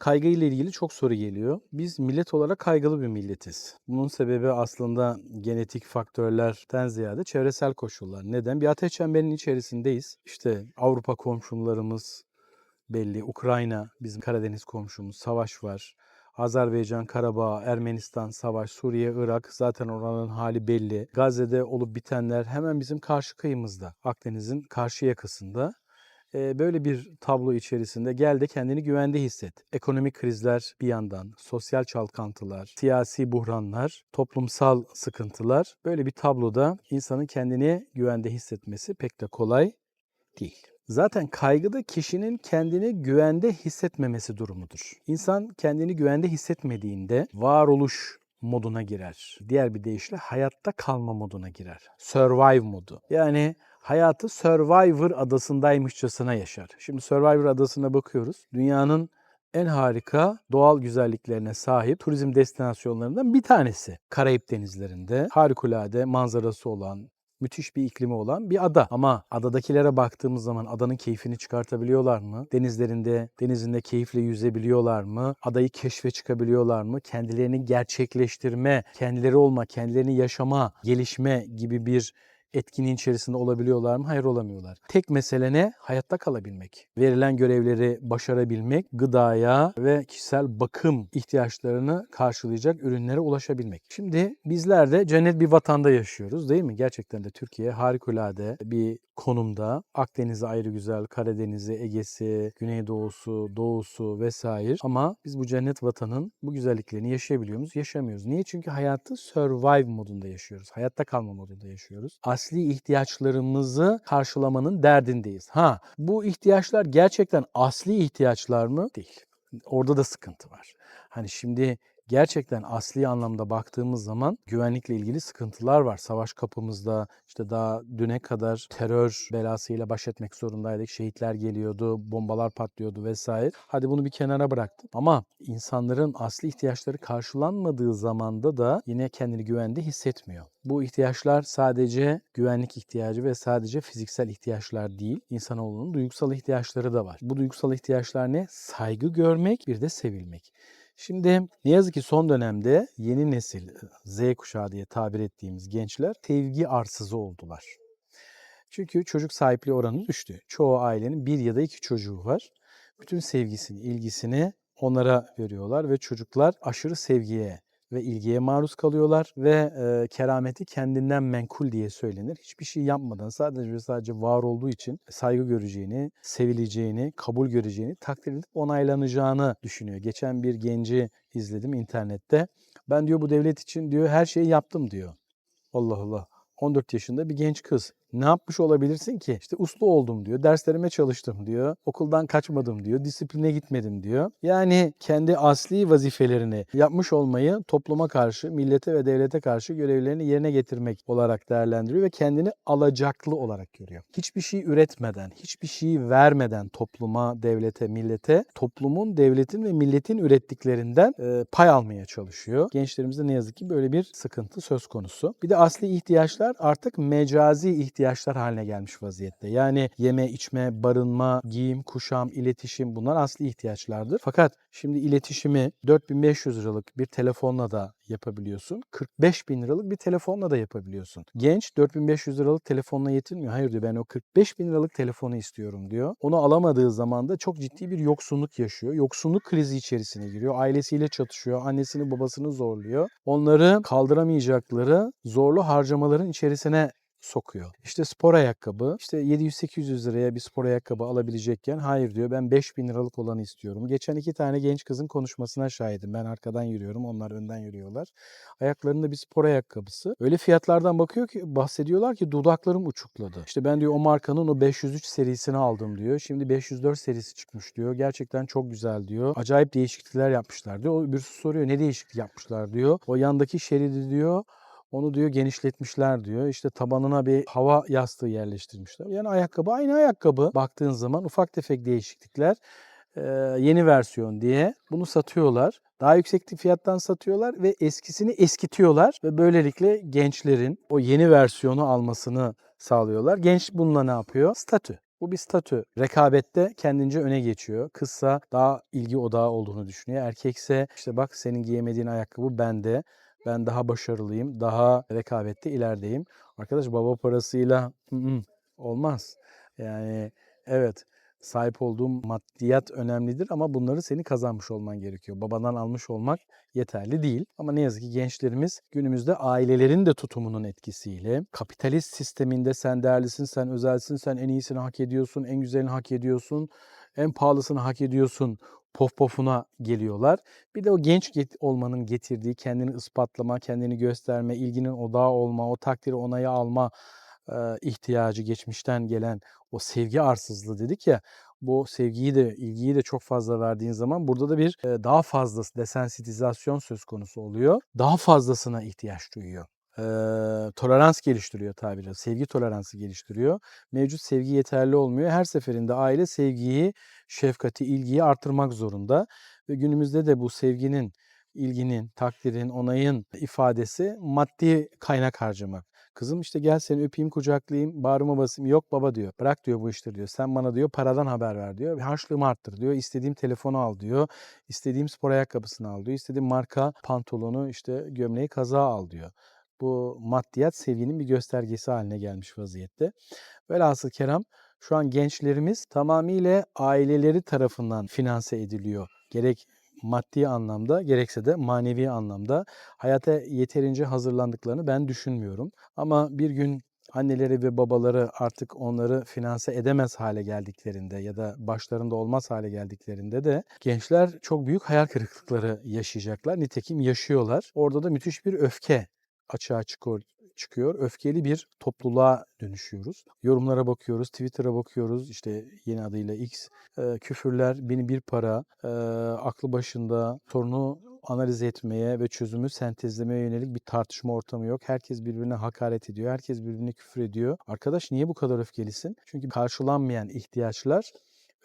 Kaygı ile ilgili çok soru geliyor. Biz millet olarak kaygılı bir milletiz. Bunun sebebi aslında genetik faktörlerden ziyade çevresel koşullar. Neden? Bir ateş çemberinin içerisindeyiz. İşte Avrupa komşularımız belli. Ukrayna bizim Karadeniz komşumuz. Savaş var. Azerbaycan, Karabağ, Ermenistan, savaş, Suriye, Irak zaten oranın hali belli. Gazze'de olup bitenler hemen bizim karşı kıyımızda. Akdeniz'in karşı yakasında. Böyle bir tablo içerisinde gel de kendini güvende hisset. Ekonomik krizler bir yandan, sosyal çalkantılar, siyasi buhranlar, toplumsal sıkıntılar. Böyle bir tabloda insanın kendini güvende hissetmesi pek de kolay değil. Zaten kaygı da kişinin kendini güvende hissetmemesi durumudur. İnsan kendini güvende hissetmediğinde varoluş moduna girer. Diğer bir deyişle hayatta kalma moduna girer. Survive modu. Yani hayatı Survivor adasındaymışçasına yaşar. Şimdi Survivor adasına bakıyoruz. Dünyanın en harika doğal güzelliklerine sahip turizm destinasyonlarından bir tanesi. Karayip denizlerinde harikulade manzarası olan, müthiş bir iklimi olan bir ada. Ama adadakilere baktığımız zaman adanın keyfini çıkartabiliyorlar mı? Denizlerinde, denizinde keyifle yüzebiliyorlar mı? Adayı keşfe çıkabiliyorlar mı? Kendilerini gerçekleştirme, kendileri olma, kendilerini yaşama, gelişme gibi bir etkinliğin içerisinde olabiliyorlar mı? Hayır olamıyorlar. Tek mesele ne? Hayatta kalabilmek. Verilen görevleri başarabilmek, gıdaya ve kişisel bakım ihtiyaçlarını karşılayacak ürünlere ulaşabilmek. Şimdi bizler de cennet bir vatanda yaşıyoruz değil mi? Gerçekten de Türkiye harikulade bir konumda. Akdeniz'i ayrı güzel, Karadeniz'i, Ege'si, Güneydoğusu, Doğusu vesaire. Ama biz bu cennet vatanın bu güzelliklerini yaşayabiliyor muyuz? Yaşamıyoruz. Niye? Çünkü hayatı survive modunda yaşıyoruz. Hayatta kalma modunda yaşıyoruz. Asli ihtiyaçlarımızı karşılamanın derdindeyiz. Ha, bu ihtiyaçlar gerçekten asli ihtiyaçlar mı? Değil. Orada da sıkıntı var. Hani şimdi gerçekten asli anlamda baktığımız zaman güvenlikle ilgili sıkıntılar var. Savaş kapımızda işte daha düne kadar terör belasıyla baş etmek zorundaydık. Şehitler geliyordu, bombalar patlıyordu vesaire. Hadi bunu bir kenara bıraktım. Ama insanların asli ihtiyaçları karşılanmadığı zamanda da yine kendini güvende hissetmiyor. Bu ihtiyaçlar sadece güvenlik ihtiyacı ve sadece fiziksel ihtiyaçlar değil. İnsanoğlunun duygusal ihtiyaçları da var. Bu duygusal ihtiyaçlar ne? Saygı görmek, bir de sevilmek. Şimdi ne yazık ki son dönemde yeni nesil Z kuşağı diye tabir ettiğimiz gençler sevgi arsızı oldular. Çünkü çocuk sahipliği oranı düştü. Çoğu ailenin bir ya da iki çocuğu var. Bütün sevgisini, ilgisini onlara veriyorlar ve çocuklar aşırı sevgiye ve ilgiye maruz kalıyorlar ve e, kerameti kendinden menkul diye söylenir. Hiçbir şey yapmadan sadece sadece var olduğu için saygı göreceğini, sevileceğini, kabul göreceğini, takdir edip onaylanacağını düşünüyor. Geçen bir genci izledim internette. Ben diyor bu devlet için diyor her şeyi yaptım diyor. Allah Allah. 14 yaşında bir genç kız. Ne yapmış olabilirsin ki? İşte uslu oldum diyor. Derslerime çalıştım diyor. Okuldan kaçmadım diyor. Disipline gitmedim diyor. Yani kendi asli vazifelerini yapmış olmayı topluma karşı, millete ve devlete karşı görevlerini yerine getirmek olarak değerlendiriyor ve kendini alacaklı olarak görüyor. Hiçbir şey üretmeden, hiçbir şey vermeden topluma, devlete, millete, toplumun, devletin ve milletin ürettiklerinden e, pay almaya çalışıyor. Gençlerimizde ne yazık ki böyle bir sıkıntı söz konusu. Bir de asli ihtiyaçlar artık mecazi ihtiyaçlar haline gelmiş vaziyette. Yani yeme, içme, barınma, giyim, kuşam, iletişim bunlar asli ihtiyaçlardır. Fakat şimdi iletişimi 4500 liralık bir telefonla da yapabiliyorsun. 45 bin liralık bir telefonla da yapabiliyorsun. Genç 4500 liralık telefonla yetinmiyor. Hayır diyor ben o 45 bin liralık telefonu istiyorum diyor. Onu alamadığı zaman da çok ciddi bir yoksunluk yaşıyor. Yoksunluk krizi içerisine giriyor. Ailesiyle çatışıyor. Annesini babasını zorluyor. Onları kaldıramayacakları zorlu harcamaların içerisine sokuyor. İşte spor ayakkabı, işte 700-800 liraya bir spor ayakkabı alabilecekken hayır diyor ben 5000 liralık olanı istiyorum. Geçen iki tane genç kızın konuşmasına şahidim. Ben arkadan yürüyorum, onlar önden yürüyorlar. Ayaklarında bir spor ayakkabısı. Öyle fiyatlardan bakıyor ki bahsediyorlar ki dudaklarım uçukladı. İşte ben diyor o markanın o 503 serisini aldım diyor. Şimdi 504 serisi çıkmış diyor. Gerçekten çok güzel diyor. Acayip değişiklikler yapmışlar diyor. O birisi soruyor ne değişiklik yapmışlar diyor. O yandaki şeridi diyor onu diyor genişletmişler diyor. İşte tabanına bir hava yastığı yerleştirmişler. Yani ayakkabı aynı ayakkabı. Baktığın zaman ufak tefek değişiklikler e, yeni versiyon diye bunu satıyorlar. Daha yüksek fiyattan satıyorlar ve eskisini eskitiyorlar ve böylelikle gençlerin o yeni versiyonu almasını sağlıyorlar. Genç bununla ne yapıyor? Statü. Bu bir statü. Rekabette kendince öne geçiyor. Kızsa daha ilgi odağı olduğunu düşünüyor. Erkekse işte bak senin giyemediğin ayakkabı bende. Ben daha başarılıyım. Daha rekabette ilerideyim. Arkadaş baba parasıyla "Hı hı, olmaz. Yani evet sahip olduğum maddiyat önemlidir ama bunları seni kazanmış olman gerekiyor. Babadan almış olmak yeterli değil. Ama ne yazık ki gençlerimiz günümüzde ailelerin de tutumunun etkisiyle kapitalist sisteminde sen değerlisin, sen özelsin, sen en iyisini hak ediyorsun, en güzelini hak ediyorsun, en pahalısını hak ediyorsun pof pofuna geliyorlar. Bir de o genç olmanın getirdiği kendini ispatlama, kendini gösterme, ilginin odağı olma, o takdiri onayı alma ihtiyacı geçmişten gelen o sevgi arsızlığı dedik ya bu sevgiyi de ilgiyi de çok fazla verdiğin zaman burada da bir daha fazlası desensitizasyon söz konusu oluyor. Daha fazlasına ihtiyaç duyuyor. E, tolerans geliştiriyor tabiri. Sevgi toleransı geliştiriyor. Mevcut sevgi yeterli olmuyor. Her seferinde aile sevgiyi, şefkati, ilgiyi artırmak zorunda. Ve günümüzde de bu sevginin, ilginin, takdirin, onayın ifadesi maddi kaynak harcamak. Kızım işte gel seni öpeyim kucaklayayım bağrıma basayım. Yok baba diyor. Bırak diyor bu işleri diyor. Sen bana diyor paradan haber ver diyor. Harçlığımı arttır diyor. İstediğim telefonu al diyor. İstediğim spor ayakkabısını al diyor. İstediğim marka pantolonu işte gömleği kazağı al diyor. Bu maddiyat sevginin bir göstergesi haline gelmiş vaziyette. Velhasıl kelam şu an gençlerimiz tamamıyla aileleri tarafından finanse ediliyor. Gerek maddi anlamda gerekse de manevi anlamda hayata yeterince hazırlandıklarını ben düşünmüyorum. Ama bir gün anneleri ve babaları artık onları finanse edemez hale geldiklerinde ya da başlarında olmaz hale geldiklerinde de gençler çok büyük hayal kırıklıkları yaşayacaklar. Nitekim yaşıyorlar. Orada da müthiş bir öfke açığa çıkıyor çıkıyor. Öfkeli bir topluluğa dönüşüyoruz. Yorumlara bakıyoruz, Twitter'a bakıyoruz. işte yeni adıyla X. Ee, küfürler, beni bir para, e, aklı başında sorunu analiz etmeye ve çözümü sentezlemeye yönelik bir tartışma ortamı yok. Herkes birbirine hakaret ediyor. Herkes birbirine küfür ediyor. Arkadaş niye bu kadar öfkelisin? Çünkü karşılanmayan ihtiyaçlar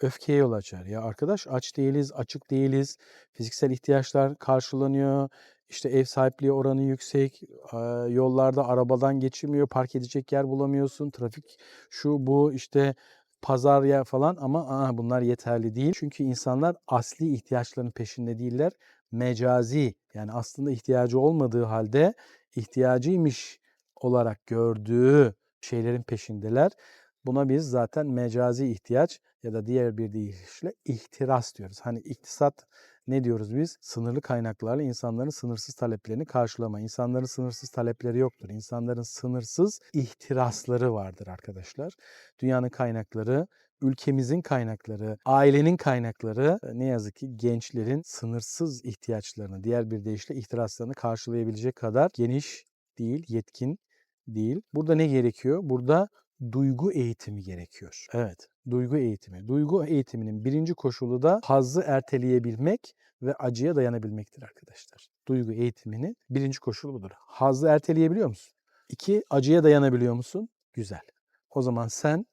öfkeye yol açar. Ya arkadaş aç değiliz, açık değiliz. Fiziksel ihtiyaçlar karşılanıyor. İşte ev sahipliği oranı yüksek, yollarda arabadan geçilmiyor, park edecek yer bulamıyorsun, trafik şu bu işte pazar yer falan ama aa, bunlar yeterli değil. Çünkü insanlar asli ihtiyaçların peşinde değiller. Mecazi yani aslında ihtiyacı olmadığı halde ihtiyacıymış olarak gördüğü şeylerin peşindeler. Buna biz zaten mecazi ihtiyaç ya da diğer bir deyişle ihtiras diyoruz. Hani iktisat ne diyoruz biz? Sınırlı kaynaklarla insanların sınırsız taleplerini karşılama. İnsanların sınırsız talepleri yoktur. İnsanların sınırsız ihtirasları vardır arkadaşlar. Dünyanın kaynakları, ülkemizin kaynakları, ailenin kaynakları e, ne yazık ki gençlerin sınırsız ihtiyaçlarını, diğer bir deyişle ihtiraslarını karşılayabilecek kadar geniş değil, yetkin değil. Burada ne gerekiyor? Burada duygu eğitimi gerekiyor. Evet, duygu eğitimi. Duygu eğitiminin birinci koşulu da hazzı erteleyebilmek ve acıya dayanabilmektir arkadaşlar. Duygu eğitiminin birinci koşulu budur. Hazzı erteleyebiliyor musun? İki, acıya dayanabiliyor musun? Güzel. O zaman sen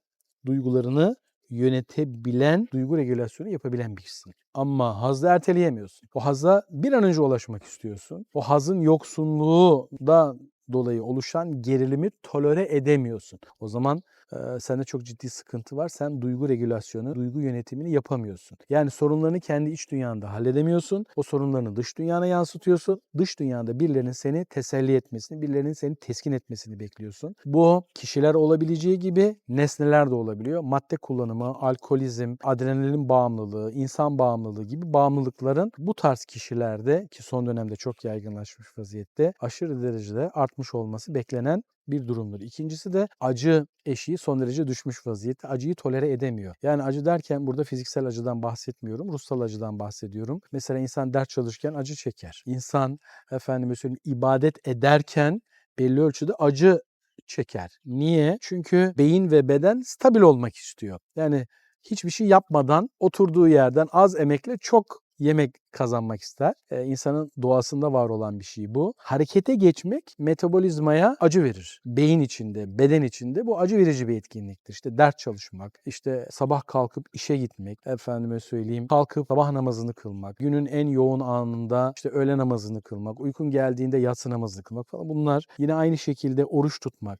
duygularını yönetebilen, duygu regülasyonu yapabilen birisin. Ama hazzı erteleyemiyorsun. O hazza bir an önce ulaşmak istiyorsun. O hazın yoksunluğu da dolayı oluşan gerilimi tolere edemiyorsun. O zaman e, sende çok ciddi sıkıntı var. Sen duygu regülasyonu, duygu yönetimini yapamıyorsun. Yani sorunlarını kendi iç dünyanda halledemiyorsun. O sorunlarını dış dünyana yansıtıyorsun. Dış dünyada birilerinin seni teselli etmesini, birilerinin seni teskin etmesini bekliyorsun. Bu kişiler olabileceği gibi nesneler de olabiliyor. Madde kullanımı, alkolizm, adrenalin bağımlılığı, insan bağımlılığı gibi bağımlılıkların bu tarz kişilerde ki son dönemde çok yaygınlaşmış vaziyette aşırı derecede artmış olması beklenen bir durumdur. İkincisi de acı eşiği son derece düşmüş vaziyette. Acıyı tolere edemiyor. Yani acı derken burada fiziksel acıdan bahsetmiyorum. Ruhsal acıdan bahsediyorum. Mesela insan ders çalışırken acı çeker. İnsan efendim söyleyeyim ibadet ederken belli ölçüde acı çeker. Niye? Çünkü beyin ve beden stabil olmak istiyor. Yani hiçbir şey yapmadan oturduğu yerden az emekle çok yemek kazanmak ister. Ee, insanın doğasında var olan bir şey bu. Harekete geçmek metabolizmaya acı verir. Beyin içinde, beden içinde bu acı verici bir etkinliktir. İşte ders çalışmak, işte sabah kalkıp işe gitmek, efendime söyleyeyim kalkıp sabah namazını kılmak, günün en yoğun anında işte öğle namazını kılmak, uykun geldiğinde yatsı namazını kılmak falan bunlar yine aynı şekilde oruç tutmak,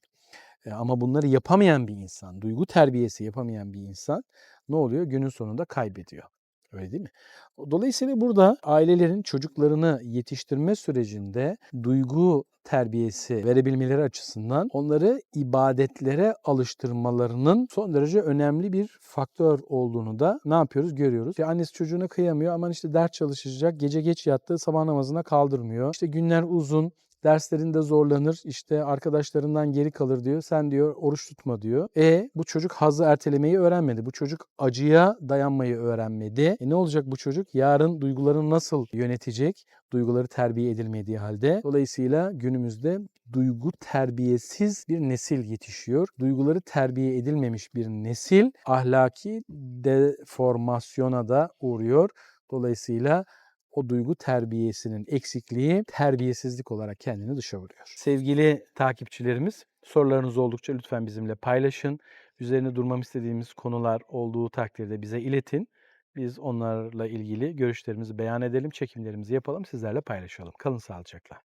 E, ama bunları yapamayan bir insan, duygu terbiyesi yapamayan bir insan ne oluyor? Günün sonunda kaybediyor. Öyle değil mi? Dolayısıyla burada ailelerin çocuklarını yetiştirme sürecinde duygu terbiyesi verebilmeleri açısından onları ibadetlere alıştırmalarının son derece önemli bir faktör olduğunu da ne yapıyoruz görüyoruz. İşte annesi çocuğuna kıyamıyor aman işte ders çalışacak gece geç yattı sabah namazına kaldırmıyor. İşte günler uzun derslerinde zorlanır, işte arkadaşlarından geri kalır diyor. Sen diyor oruç tutma diyor. E bu çocuk hazı ertelemeyi öğrenmedi. Bu çocuk acıya dayanmayı öğrenmedi. E ne olacak bu çocuk? Yarın duygularını nasıl yönetecek? Duyguları terbiye edilmediği halde. Dolayısıyla günümüzde duygu terbiyesiz bir nesil yetişiyor. Duyguları terbiye edilmemiş bir nesil ahlaki deformasyona da uğruyor. Dolayısıyla o duygu terbiyesinin eksikliği terbiyesizlik olarak kendini dışa vuruyor. Sevgili takipçilerimiz sorularınız oldukça lütfen bizimle paylaşın. Üzerine durmam istediğimiz konular olduğu takdirde bize iletin. Biz onlarla ilgili görüşlerimizi beyan edelim, çekimlerimizi yapalım, sizlerle paylaşalım. Kalın sağlıcakla.